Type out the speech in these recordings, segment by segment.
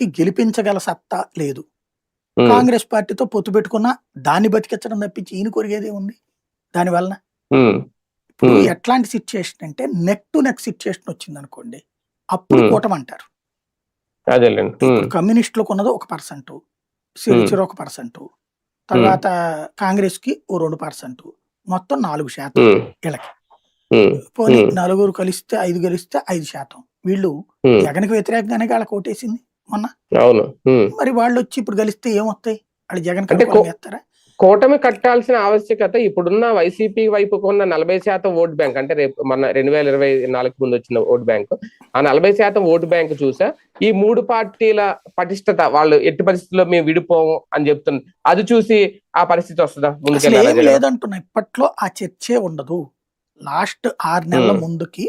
Party గెలిపించగల సత్తా లేదు. కాంగ్రెస్ పార్టీతో పొత్తు పెట్టుకున్నా దాన్ని బతికించడం తప్పించి ఈయన కొరిగేదే ఉంది దాని వలన? ఇప్పుడు ఎట్లాంటి సిచ్యుయేషన్ అంటే నెక్ టు నెక్ సిచ్యుయేషన్ వచ్చింది అనుకోండి అప్పుడు. కూటమి అంటారు కమ్యూనిస్టులకు ఉన్నది ఒక పర్సెంట్ సిరిచిరు ఒక పర్సెంట్ తర్వాత కాంగ్రెస్కి ఓ రెండు పర్సెంట్ మొత్తం నాలుగు శాతం వీళ్ళకి. ఉమ్, పోనీ. నలుగురు కలిస్తే ఐదు కలిస్తే ఐదు శాతం. వీళ్ళు జగన్కి వ్యతిరేకంగానే వాళ్ళకి ఓటేసింది మొన్న అవును. మరి వాళ్ళు వచ్చి ఇప్పుడు కలిస్తే ఏమొస్తాయి? వాళ్ళు జగన్ వేస్తారా కూటమి కట్టాల్సిన ఆవశ్యకత ఇప్పుడున్న వైసీపీ వైపుకు ఉన్న నలభై శాతం ఓట్ బ్యాంక్ అంటే రేపు మన రెండు వేల ఇరవై నాలుగు ముందు వచ్చిన ఓట్ బ్యాంక్. ఆ నలభై శాతం ఓటు బ్యాంక్ చూసా ఈ మూడు పార్టీల పటిష్టత వాళ్ళు ఎట్టి పరిస్థితుల్లో మేము విడిపోము అని చెప్తున్నారు అది చూసి ఆ పరిస్థితి వస్తుందా? జగన్? లేదంటున్నా. ఇప్పట్లో ఆ చర్చే ఉండదు. లాస్ట్ ఆరు నెలల. ముందుకి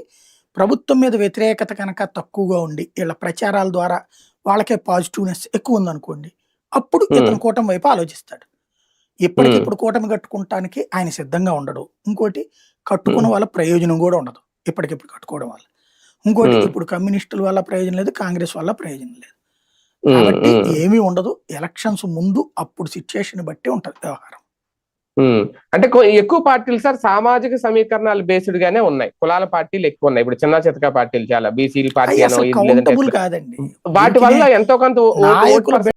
ప్రభుత్వం మీద వ్యతిరేకత కనుక తక్కువగా ఉండి వీళ్ళ ప్రచారాల ద్వారా వాళ్ళకే పాజిటివ్నెస్ ఎక్కువ ఉందనుకోండి అప్పుడు. ఇతను కూటమి వైపు ఆలోచిస్తాడు. ఇప్పటికిప్పుడు కూటమి కట్టుకుంటానికి ఆయన సిద్ధంగా ఉండడు. ఇంకోటి కట్టుకున్న. వాళ్ళ ప్రయోజనం కూడా ఉండదు. ఇప్పటికిప్పుడు కట్టుకోవడం వల్ల. ఇంకోటి. ఇప్పుడు కమ్యూనిస్టుల వల్ల ప్రయోజనం లేదు కాంగ్రెస్ వల్ల ప్రయోజనం లేదు. కాబట్టి ఏమీ ఉండదు. ఎలక్షన్స్ ముందు అప్పుడు సిచ్యుయేషన్ బట్టి ఉంటది వ్యవహారం. అంటే ఎక్కువ పార్టీలు సార్ సామాజిక సమీకరణాలు బేస్డ్ గానే ఉన్నాయి. కులాల పార్టీలు ఎక్కువ ఉన్నాయి. ఇప్పుడు చిన్న చితక పార్టీలు చాలా. బీసీల పార్టీ వాటి వల్ల ఎంతో కొంత